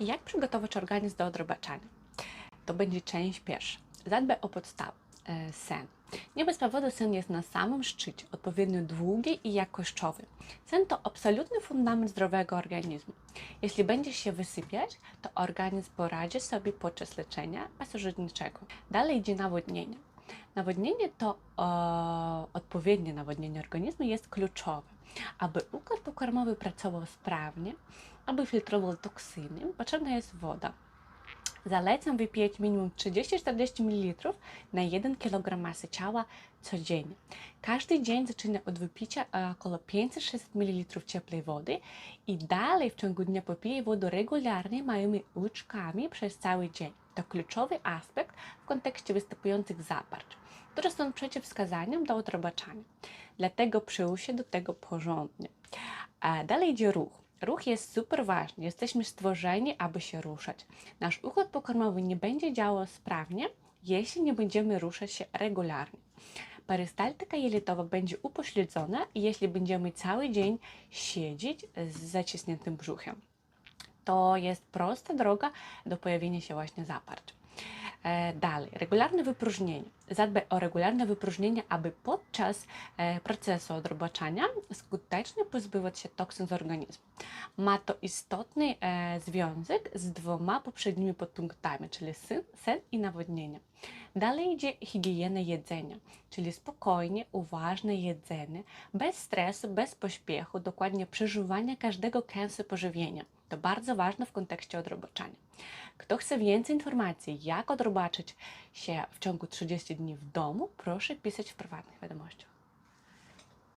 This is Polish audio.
Jak przygotować organizm do odrobaczania? To będzie część pierwsza. Zadbaj o podstawę. E, Sen. Nie bez powodu sen jest na samym szczycie, odpowiednio długi i jakościowy. Sen to absolutny fundament zdrowego organizmu. Jeśli będziesz się wysypiać, to organizm poradzi sobie podczas leczenia pasożytniczego. Dalej idzie nawodnienie. Nawodnienie to e, odpowiednie nawodnienie organizmu jest kluczowe. Aby układ pokarmowy pracował sprawnie, aby filtrował toksyny, potrzebna jest woda. Zalecam wypijać minimum 30-40 ml na 1 kg masy ciała codziennie. Każdy dzień zaczyna od wypicia e, około 500-600 ml ciepłej wody i dalej w ciągu dnia popije wodę regularnie małymi łyczkami przez cały dzień. To kluczowy aspekt w kontekście występujących zaparć, które są przeciwwskazaniem do odrobaczania. Dlatego przyłóż się do tego porządnie. A dalej idzie ruch. Ruch jest super ważny. Jesteśmy stworzeni, aby się ruszać. Nasz układ pokarmowy nie będzie działał sprawnie, jeśli nie będziemy ruszać się regularnie. Perystaltyka jelitowa będzie upośledzona, jeśli będziemy cały dzień siedzieć z zaciśniętym brzuchem. To jest prosta droga do pojawienia się właśnie zaparć. E, Dalej, regularne wypróżnienie. Zadbaj o regularne wypróżnienie, aby podczas e, procesu odrobaczania skutecznie pozbywać się toksyn z organizmu. Ma to istotny e, związek z dwoma poprzednimi podpunktami, czyli sen, sen i nawodnienie. Dalej idzie higiena jedzenia, czyli spokojnie, uważne jedzenie, bez stresu, bez pośpiechu, dokładnie przeżywania każdego kęsu pożywienia. To bardzo ważne w kontekście odrobaczania. Kto chce więcej informacji, jak odrobaczyć się w ciągu 30 dni w domu, proszę pisać w prywatnych wiadomościach.